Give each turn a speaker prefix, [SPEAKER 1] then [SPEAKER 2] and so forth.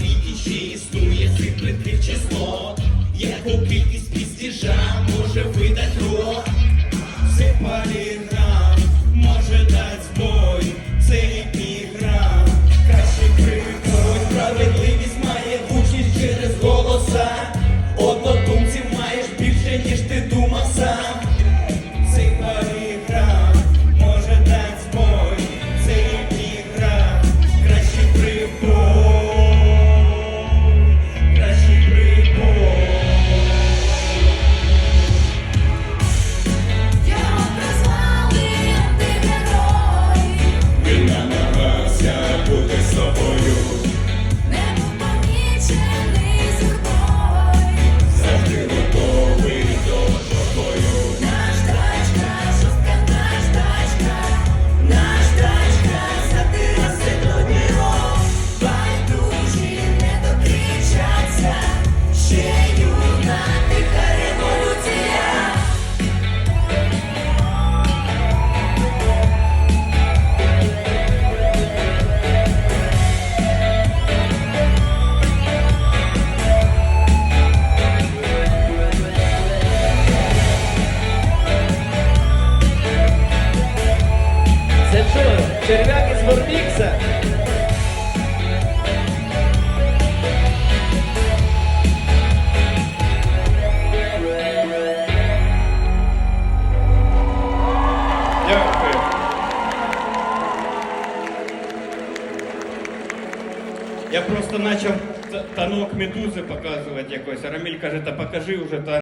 [SPEAKER 1] світі ще існує світлитих чеснот, яку кількість пістіжа може видать рот. Це поліграм може дати збой, це і
[SPEAKER 2] Червяк із Ворбікса.
[SPEAKER 1] Я просто начал тонок медузы показывать якось. Раміль каже, та покажи уже та.